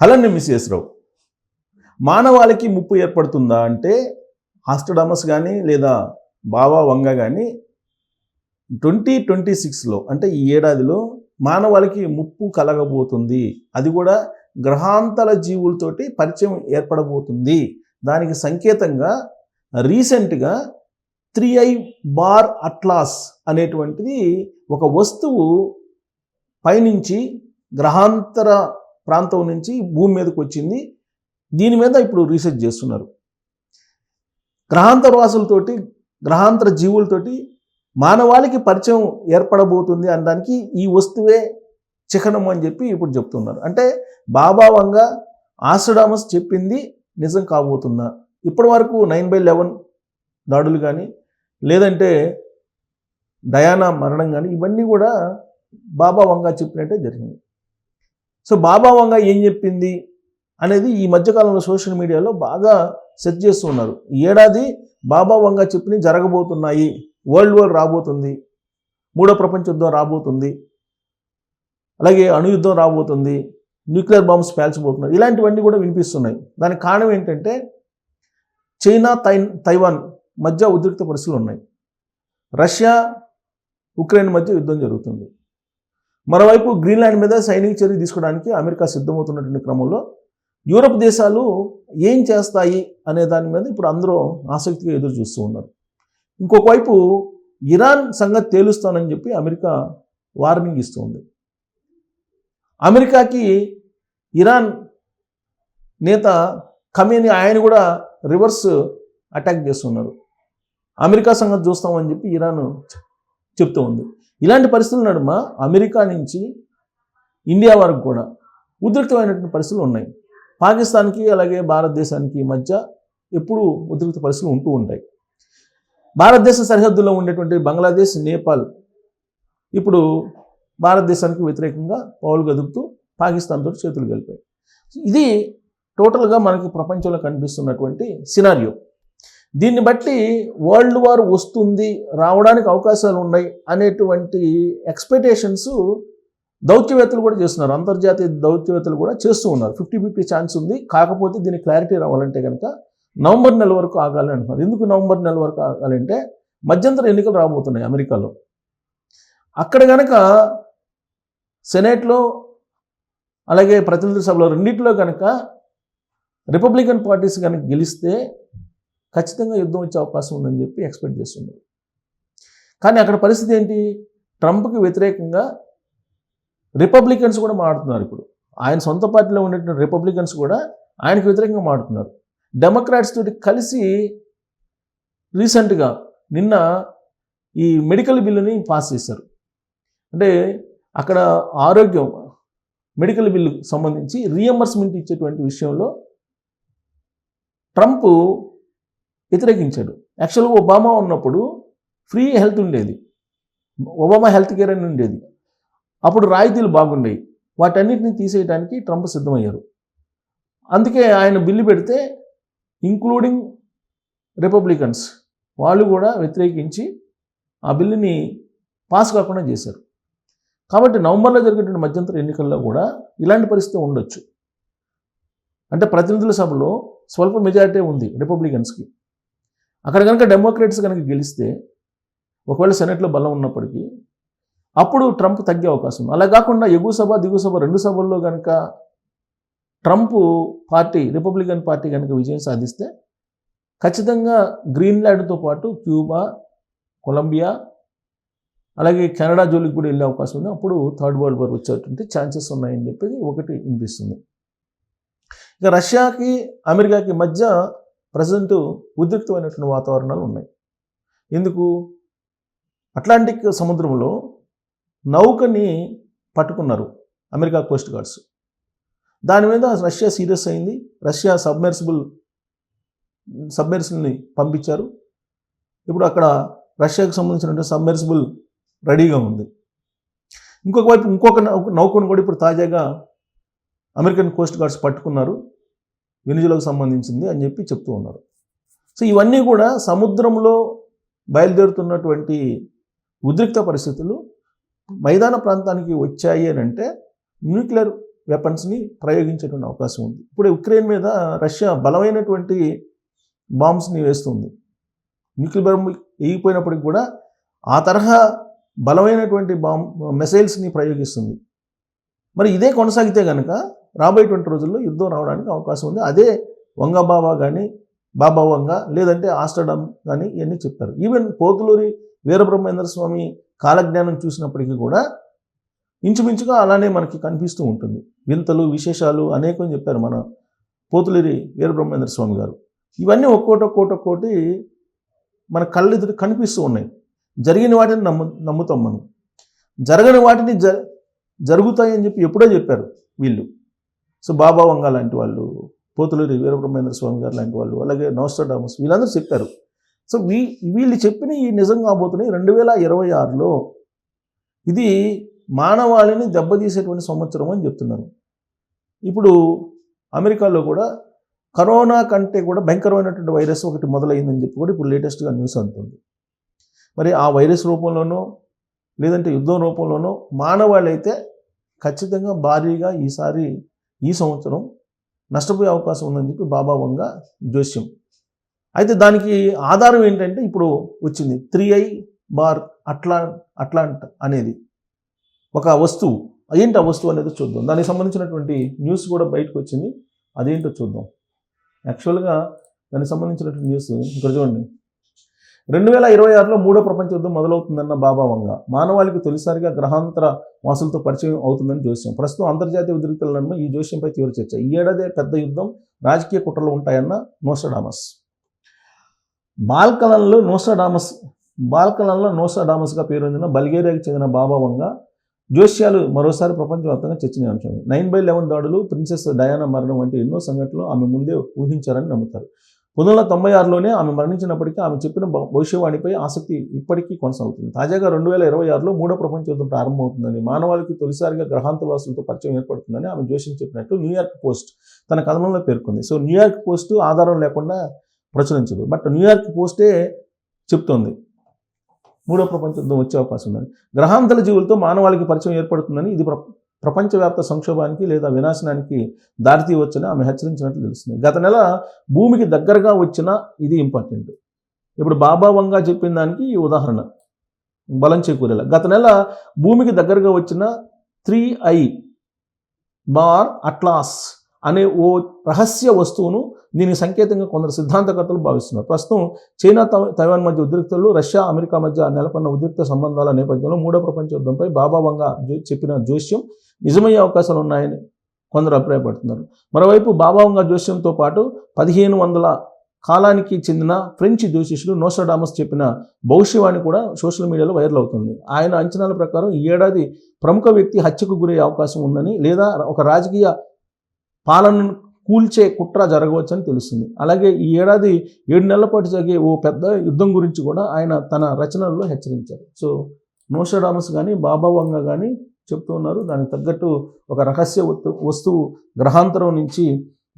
Hello నేను miss మానవాళికి ముప్పు ఏర్పడుతుందా అంటే ఆస్టడామస్ కానీ లేదా బావా వంగ కానీ ట్వంటీ ట్వంటీ సిక్స్లో అంటే ఈ ఏడాదిలో మానవాళికి ముప్పు కలగబోతుంది. అది కూడా గ్రహాంతర జీవులతోటి పరిచయం ఏర్పడబోతుంది. దానికి సంకేతంగా రీసెంట్గా త్రీ ఐ బార్ అట్లాస్ అనేటువంటిది ఒక వస్తువు పైనుంచి గ్రహాంతర ప్రాంతం నుంచి భూమి మీదకి వచ్చింది. దీని మీద ఇప్పుడు రీసెర్చ్ చేస్తున్నారు. గ్రహాంతర వాసులతోటి గ్రహాంతర జీవులతోటి మానవాళికి పరిచయం ఏర్పడబోతుంది అనడానికి ఈ వస్తువే చిహ్నం అని చెప్పి ఇప్పుడు చెప్తున్నారు. అంటే బాబావంగా ఆస్ట్రడామస్ చెప్పింది నిజం కాబోతుందా? ఇప్పటి వరకు నైన్ బై లెవెన్ దాడులు కానీ లేదంటే డయానా మరణం కానీ ఇవన్నీ కూడా బాబా వంగా చెప్పినట్టే జరిగింది. సో బాబా వంగ ఏం చెప్పింది అనేది ఈ మధ్యకాలంలో సోషల్ మీడియాలో బాగా సెర్చ్ చేస్తూ ఉన్నారు. ఈ ఏడాది బాబా వంగ చెప్పినవి జరగబోతున్నాయి. వరల్డ్ వార్ రాబోతుంది. మూడో ప్రపంచ యుద్ధం రాబోతుంది. అలాగే అణుయుద్ధం రాబోతుంది. న్యూక్లియర్ బాంబ్స్ పేల్చబోతున్నారు. ఇలాంటివన్నీ కూడా వినిపిస్తున్నాయి. దానికి కారణం ఏంటంటే చైనా తై తైవాన్ మధ్య ఉద్రిక్త పరిస్థితులు ఉన్నాయి. రష్యా ఉక్రెయిన్ మధ్య యుద్ధం జరుగుతుంది. మరోవైపు గ్రీన్లాండ్ మీద సైనిక చర్య తీసుకోవడానికి అమెరికా సిద్ధమవుతున్నటువంటి క్రమంలో యూరప్ దేశాలు ఏం చేస్తాయి అనే దాని మీద ఇప్పుడు అందరూ ఆసక్తిగా ఎదురు చూస్తూ ఉన్నారు. ఇంకొక వైపు ఇరాన్ సంగతి తేలుస్తానని చెప్పి అమెరికా వార్నింగ్ ఇస్తుంది అమెరికాకి ఇరాన్ నేత ఖమేని ఆయన కూడా రివర్స్ అటాక్ చేస్తున్నారు. అమెరికా సంగతి చూస్తామని చెప్పి ఇరాన్ చెప్తూ ఉంది. ఇలాంటి పరిస్థితుల నడుమ అమెరికా నుంచి ఇండియా వరకు కూడా ఉద్రిక్తమైనటువంటి పరిస్థితులు ఉన్నాయి. పాకిస్తాన్కి అలాగే భారతదేశానికి మధ్య ఎప్పుడు ఉద్రిక్త పరిస్థితులు ఉంటూ ఉంటాయి. భారతదేశ సరిహద్దులో ఉండేటువంటి బంగ్లాదేశ్ నేపాల్ ఇప్పుడు భారతదేశానికి వ్యతిరేకంగా పౌలు గదుపుతూ పాకిస్తాన్ తోటి చేతులు కలిపాయి. ఇది టోటల్గా మనకి ప్రపంచంలో కనిపిస్తున్నటువంటి సినారియో. దీన్ని బట్టి వరల్డ్ వార్ వస్తుంది రావడానికి అవకాశాలు ఉన్నాయి అనేటువంటి ఎక్స్పెక్టేషన్స్ దౌత్యవేత్తలు కూడా చేస్తున్నారు. అంతర్జాతీయ దౌత్యవేత్తలు కూడా చేస్తూ ఉన్నారు. ఫిఫ్టీ ఫిఫ్టీ ఛాన్స్ ఉంది. కాకపోతే దీనికి క్లారిటీ రావాలంటే కనుక నవంబర్ నెల వరకు ఆగాలి అంటున్నారు. ఎందుకు నవంబర్ నెల వరకు ఆగాలంటే మధ్యంతర ఎన్నికలు రాబోతున్నాయి అమెరికాలో. అక్కడ కనుక సెనేట్లో అలాగే ప్రతినిధి సభలో రెండింటిలో కనుక రిపబ్లికన్ పార్టీస్ కనుక గెలిస్తే ఖచ్చితంగా యుద్ధం వచ్చే అవకాశం ఉందని చెప్పి ఎక్స్పెక్ట్ చేస్తున్నారు. కానీ అక్కడ పరిస్థితి ఏంటి? ట్రంప్కి వ్యతిరేకంగా రిపబ్లికన్స్ కూడా మాడుతున్నారు ఇప్పుడు. ఆయన సొంత పార్టీలో ఉండేటువంటి రిపబ్లికన్స్ కూడా ఆయనకు వ్యతిరేకంగా మాడుతున్నారు డెమోక్రాట్స్ తోటి కలిసి రీసెంట్గా నిన్న ఈ మెడికల్ బిల్లుని పాస్ చేశారు. అంటే అక్కడ ఆరోగ్యం మెడికల్ బిల్లు సంబంధించి రీఎంబర్స్మెంట్ ఇచ్చేటువంటి విషయంలో ట్రంప్ వ్యతిరేకించాడు. యాక్చువల్గా ఒబామా ఉన్నప్పుడు ఫ్రీ హెల్త్ ఉండేది. ఒబామా హెల్త్ కేర్ అని ఉండేది. అప్పుడు రాయితీలు బాగుండేవి వాటన్నిటిని తీసేయడానికి ట్రంప్ సిద్ధమయ్యారు. అందుకే ఆయన బిల్లు పెడితే ఇంక్లూడింగ్ రిపబ్లికన్స్ వాళ్ళు కూడా వ్యతిరేకించి ఆ బిల్లుని పాస్ కాకుండా చేశారు. కాబట్టి నవంబర్లో జరిగేటువంటి మధ్యంతర ఎన్నికల్లో కూడా ఇలాంటి పరిస్థితి ఉండొచ్చు. అంటే ప్రతినిధుల సభలో స్వల్ప మెజారిటీ ఉంది రిపబ్లికన్స్కి అక్కడ కనుక డెమోక్రేట్స్ కనుక గెలిస్తే ఒకవేళ సెనెట్లో బలం ఉన్నప్పటికీ అప్పుడు ట్రంప్ తగ్గే అవకాశం అలా కాకుండా ఎగువ సభ దిగువ సభ రెండు సభల్లో కనుక ట్రంప్ పార్టీ రిపబ్లికన్ పార్టీ కనుక విజయం సాధిస్తే ఖచ్చితంగా గ్రీన్లాండ్తో పాటు క్యూబా కొలంబియా అలాగే కెనడా జోలికి కూడా వెళ్ళే అవకాశం ఉంది. అప్పుడు థర్డ్ వరల్డ్ వార్ వచ్చేటువంటి ఛాన్సెస్ ఉన్నాయని చెప్పేది ఒకటి వినిపిస్తుంది. ఇక రష్యాకి అమెరికాకి మధ్య ప్రజెంట్ ఉద్రిక్తమైనటువంటి వాతావరణాలు ఉన్నాయి. ఎందుకు అట్లాంటిక్ సముద్రంలో నౌకని పట్టుకున్నారు అమెరికా కోస్ట్ గార్డ్స్. దాని మీద రష్యా సీరియస్ అయింది. రష్యా సబ్మెర్సిబుల్ సబ్మెర్సిబుల్ని పంపించారు. ఇప్పుడు అక్కడ రష్యాకు సంబంధించిన సబ్మెర్సిబుల్ రెడీగా ఉంది. ఇంకొక వైపు ఇంకొక నౌకను కూడా ఇప్పుడు తాజాగా అమెరికన్ కోస్ట్ గార్డ్స్ పట్టుకున్నారు. వెనుజులకు సంబంధించింది అని చెప్పి చెప్తూ ఉన్నారు. సో ఇవన్నీ కూడా సముద్రంలో బయలుదేరుతున్నటువంటి ఉద్రిక్త పరిస్థితులు మైదాన ప్రాంతానికి వచ్చాయి అని అంటే న్యూక్లియర్ వెపన్స్ని ప్రయోగించేటువంటి అవకాశం ఉంది. ఇప్పుడు ఉక్రెయిన్ మీద రష్యా బలమైనటువంటి బాంబ్స్ని వేస్తుంది. న్యూక్లియర్ బాంబ్ వేగిపోయినప్పటికి కూడా ఆ తరహా బలమైనటువంటి బాంబ్ మిసైల్స్ని ప్రయోగిస్తుంది. మరి ఇదే కొనసాగితే కనుక రాబోయేటువంటి రోజుల్లో యుద్ధం రావడానికి అవకాశం ఉంది. అదే వంగ బాబా కానీ బాబా వంగ లేదంటే ఆస్టర్డమ్ కానీ ఇవన్నీ చెప్పారు. ఈవెన్ పోతులూరి వీరబ్రహ్మేంద్ర స్వామి కాలజ్ఞానం చూసినప్పటికీ కూడా ఇంచుమించుగా అలానే మనకి కనిపిస్తూ ఉంటుంది. వింతలు విశేషాలు అనేకం చెప్పారు మన పోతులూరి వీరబ్రహ్మేంద్ర స్వామి గారు. ఇవన్నీ ఒక్కోటి ఒక్కోటి ఒక్కోటి మన కళ్ళెదురు కనిపిస్తూ ఉన్నాయి. జరిగిన వాటిని నమ్ము నమ్ముతాం మనం. జరగని వాటిని జ జరుగుతాయని చెప్పి ఎప్పుడో చెప్పారు వీళ్ళు. సో బాబా వంగ లాంటి వాళ్ళు పోతులూరి వీరబ్రహ్మేంద్ర స్వామి గారు లాంటి వాళ్ళు అలాగే నోస్టడామస్ వీళ్ళందరూ చెప్పారు. సో వీ వీళ్ళు చెప్పిన ఈ నిజం కాబోతున్నాయి. రెండు వేల ఇరవై ఆరులో ఇది మానవాళిని దెబ్బతీసేటువంటి సంవత్సరం అని చెప్తున్నారు. ఇప్పుడు అమెరికాలో కూడా కరోనా కంటే కూడా భయంకరమైనటువంటి వైరస్ ఒకటి మొదలైందని చెప్పి కూడా ఇప్పుడు లేటెస్ట్గా న్యూస్ అందుతుంది మరి ఆ వైరస్ రూపంలోనో లేదంటే యుద్ధం రూపంలోనో మానవాళి అయితే ఖచ్చితంగా భారీగా ఈసారి ఈ సంవత్సరం నష్టపోయే అవకాశం ఉందని చెప్పి బాబా వంగ జోస్యం. అయితే దానికి ఆధారం ఏంటంటే ఇప్పుడు వచ్చింది త్రీ ఐ బార్ అట్లా అట్లాంట్ అనేది. ఒక వస్తువు ఏంటి ఆ వస్తువు అనేది చూద్దాం. దానికి సంబంధించినటువంటి న్యూస్ కూడా బయటకు వచ్చింది. అదేంటో చూద్దాం. యాక్చువల్గా దానికి సంబంధించినటువంటి న్యూస్ ఇక్కడ చూడండి. రెండు వేల ఇరవై ఆరులో మూడో ప్రపంచ యుద్ధం మొదలవుతుందన్న బాబా వంగ. మానవాళికి తొలిసారిగా గ్రహాంతర వాసులతో పరిచయం అవుతుందని జోస్యం. ప్రస్తుతం అంతర్జాతీయ ఉద్రిక్తుల నడుమ ఈ జోస్యంపై తీవ్ర చర్చ. ఈ ఏడాదే పెద్ద యుద్ధం రాజకీయ కుట్రలు ఉంటాయన్న నోసడామస్ బాల్కలంలో నోసడామస్ బాల్కలంలో నోసడామస్గా పేరొందిన బల్గేరియాకి చెందిన బాబా వంగ జోస్యాలు మరోసారి ప్రపంచవ్యాప్తంగా చర్చనీయాంశం నైన్ బై లెవెన్ దాడులు ప్రిన్సెస్ డయానా మరణం వంటి ఎన్నో సంఘటనలు ఆమె ముందే ఊహించారని నమ్ముతారు. పంతొమ్మిది వందల తొంభై ఆరులోనే ఆమె మరణించినప్పటికీ ఆమె చెప్పిన భవిష్యవాణిపై ఆసక్తి ఇప్పటికీ కొనసాగుతుంది. తాజాగా రెండు వేల ఇరవై ఆరులో మూడో ప్రపంచ యుద్ధం ప్రారంభమవుతుందని మానవాళికి తొలిసారిగా గ్రహాంతవాసులతో పరిచయం ఏర్పడుతుందని ఆమె జోషిని చెప్పినట్టు న్యూయార్క్ పోస్ట్ తన కథనంలో పేర్కొంది. సో న్యూయార్క్ పోస్ట్ ఆధారం లేకుండా ప్రచురించదు. బట్ న్యూయార్క్ పోస్టే చెప్తోంది. మూడో ప్రపంచ యుద్ధం వచ్చే అవకాశం ఉందని. గ్రహాంతర జీవులతో మానవాళికి పరిచయం ఏర్పడుతుందని ఇది ప్ర- ప్రపంచవ్యాప్త సంక్షోభానికి లేదా వినాశనానికి దారితీయవచ్చని ఆమె హెచ్చరించినట్లు తెలుస్తుంది. గత నెల భూమికి దగ్గరగా వచ్చిన ఇది ఇంపార్టెంట్ ఇప్పుడు బాబా వంగా చెప్పిన దానికి ఈ ఉదాహరణ. బలం చేకూరేలా. గత నెల భూమికి దగ్గరగా వచ్చిన త్రీ ఐ బార్ అట్లాస్ అనే ఓ రహస్య వస్తువును దీనికి సంకేతంగా కొందరు సిద్ధాంతకర్తలు భావిస్తున్నారు. ప్రస్తుతం చైనా తైవాన్ మధ్య ఉద్రిక్తలు రష్యా అమెరికా మధ్య నెలకొన్న ఉద్రిక్త సంబంధాల నేపథ్యంలో మూడో ప్రపంచ యుద్ధంపై బాబావంగా జో- చెప్పిన జోస్యం నిజమయ్యే అవకాశాలు ఉన్నాయని కొందరు అభిప్రాయపడుతున్నారు. మరోవైపు బాబావంగా జోస్యంతో పాటు పదిహేను వందల కాలానికి చెందిన ఫ్రెంచ్ జ్యోతిష్యుడు నోస్ట్రాడామస్ చెప్పిన భవిష్యవాణి కూడా సోషల్ మీడియాలో వైరల్ అవుతుంది. ఆయన అంచనాల ప్రకారం ఈ ఏడాది ప్రముఖ వ్యక్తి హత్యకు గురయ్యే అవకాశం ఉందని లేదా ఒక రాజకీయ పాలన కూల్చే కుట్ర జరగవచ్చని తెలుస్తుంది. అలాగే ఈ ఏడాది ఏడు నెలల పాటు జరిగే ఓ పెద్ద యుద్ధం గురించి కూడా ఆయన తన రచనల్లో హెచ్చరించారు. సో నోషడామస్ కానీ బాబావంగ కానీ చెప్తూ ఉన్నారు. దానికి తగ్గట్టు ఒక రహస్య వస్తువు గ్రహాంతరం నుంచి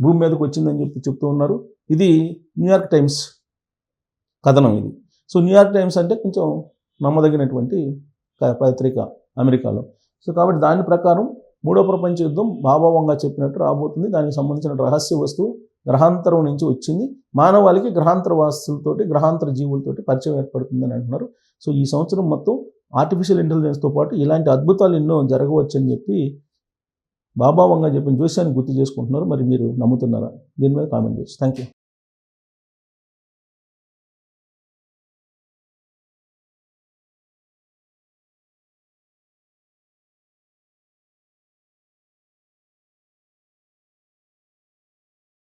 భూమి మీదకి వచ్చిందని చెప్పి చెప్తూ ఉన్నారు. ఇది న్యూయార్క్ టైమ్స్ కథనం ఇది. సో న్యూయార్క్ టైమ్స్ అంటే కొంచెం నమ్మదగినటువంటి పత్రిక అమెరికాలో. సో కాబట్టి దాని ప్రకారం మూడో ప్రపంచ యుద్ధం భావభావంగా చెప్పినట్టు రాబోతుంది. దానికి సంబంధించిన రహస్య వస్తువు గ్రహాంతరం నుంచి వచ్చింది. మానవాళికి గ్రహాంతర వాసులతోటి గ్రహాంతర జీవులతోటి పరిచయం ఏర్పడుతుందని అంటున్నారు. సో ఈ సంవత్సరం మొత్తం ఆర్టిఫిషియల్ ఇంటెలిజెన్స్తో పాటు ఇలాంటి అద్భుతాలు ఎన్నో జరగవచ్చు అని చెప్పి బాబావంగా చెప్పిన జోస్యాన్ని గుర్తు చేసుకుంటున్నారు. మరి మీరు నమ్ముతున్నారా? దీని మీద కామెంట్ చేయొచ్చు. Thank you